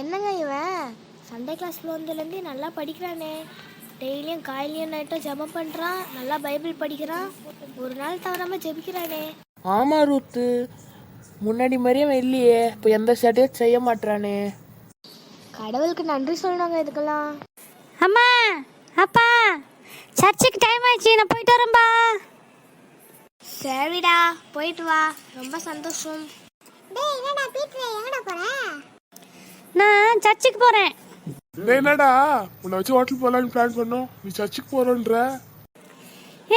என்னங்க இவன்? சண்டே கிளாஸ்ல வந்ததுலேருந்து நல்லா படிக்கிறானே. டெய்லியும் காலையிலையும் நைட்டும் ஜெபம் பண்ணுறான் நல்லா பைபிள் படிக்கிறான். ஒரு நாள் தவறாம ஜெபிக்கிறானே. ஆமா ரூத்து. முன்னாடி மாதிரியே அவன் இல்லையே. இப்போ எந்த சேட்டையும் செய்ய மாட்டானே கடவுளுக்கு நன்றி சொல்லணுங்க இதுக்கெல்லாம். அம்மா அப்பா சர்ச்சுக்கு டைம் ஆயிடுச்சு. நான் போயிட்டு வரேன்பா. சரிடா போயிட்டு வா. ரொம்ப சந்தோஷம். டேய் என்னடா பீட்ரு? எங்கடா போற? நான் சர்ச்சுக்கு போகிறேன் டேய் என்னடா? உன்னை வச்சு ஹோட்டல் போகலான்னு பிளான் பண்ணோம். நீ சர்ச்சுக்கு போறோன்ற.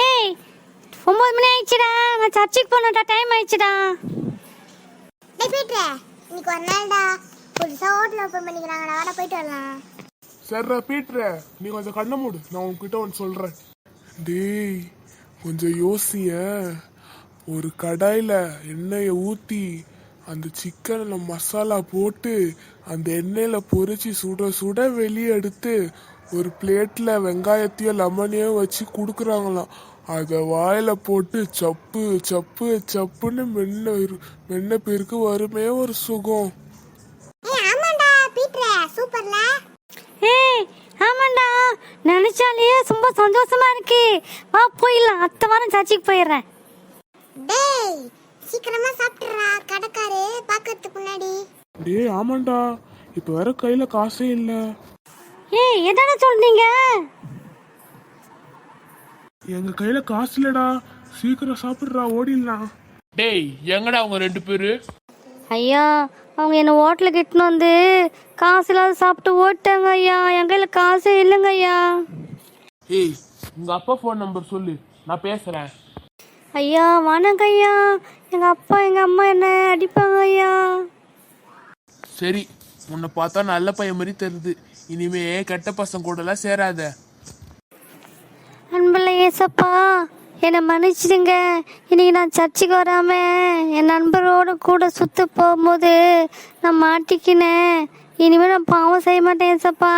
ஏய் ஒம்பது மணி ஆயிடுச்சுடா. நான் சர்ச்சுக்கு போகணும்டா டைம் ஆயிடுச்சுடா. பீட்ரு இன்னைக்கு ஒரு நாள்டா. புதுசாக ஹோட்டல் ஓப்பன் பண்ணிக்கிறாங்கடா. வாடா போயிட்டு வரலாம். சரிடா பீட்ரு நீ கொஞ்சம் கண்ணை மூடு. நான் உன்கிட்ட ஒன்று சொல்றேன். டேய் கொஞ்சம் யோசிய ஒரு கடாயில எண்ணெயை ஊத்தி அந்த சிக்கன்ல மசாலா போட்டு அந்த எண்ணெயில பொரிச்சு சுட சுட வெளியே எடுத்து ஒரு பிளேட்ல வெங்காயத்தையும் லெமனையும் வச்சு கொடுக்குறாங்களாம். அதை வாயில போட்டு சப்பு சப்பு சப்புன்னு மென்ன மென்ன பேருக்கு வருமே ஒரு சுகம். ஏய் ஆமாண்டா பீட்ரு சூப்பர்ல. ஏய் ஆமாண்டா நினைச்சாலே ரொம்ப சந்தோஷமா இருக்கு. வா போயிடலாம். அத்தை வாரம் சர்ச்சுக்கு போயிடுறேன். டேய் சீக்கிரமா சாப்பிட்டுறா. டேய் ஆமாண்டா. இப்ப வேற கையில காசே இல்ல. ஏய் என்னடா சொல்றீங்க? எங்க கையில காசு இல்லடா. சீக்கிரம் சாப்பிடுறா ஓடிடலாம். டேய் எங்கடா அவங்க ரெண்டு பேரு? ஐயா அவங்க என்னை ஹோட்டலுக்கு இட்டுன்னு வந்து காசு இல்லாத சாப்பிட்டு ஓட்டாங்க ஐயா. என் கையில் காசே இல்லைங்க ஐயா. ஏய் உங்க அப்பா ஃபோன் நம்பர் சொல்லு. நான் பேசுறேன். ஐயா வணக்கம் ஐயா. எங்கள் அப்பா எங்கள் அம்மா என்ன அடிப்பாங்க ஐயா? சரி உன்னை பார்த்தா நல்ல பையன் மாதிரி தெரியுது. இனிமே கெட்ட பசங்க கூடலாம் சேராத. அன்புள்ள ஏசப்பா என்னை மன்னிச்சிடுங்க. இன்னைக்கு நான் சர்ச்சுக்கு வராம என் நண்பரோட கூட சுத்த போகும்போது நான் மாட்டிக்கினேன். இனிமேல் நான் பாவம் செய்ய மாட்டேன் ஏசப்பா.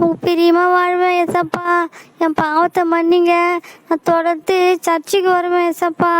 உங்க பிரியமா வாழ்வேன் ஏசப்பா. என் பாவத்தை மன்னிங்க. நான் தொடர்ந்து சர்ச்சுக்கு வருவேன் ஏசப்பா.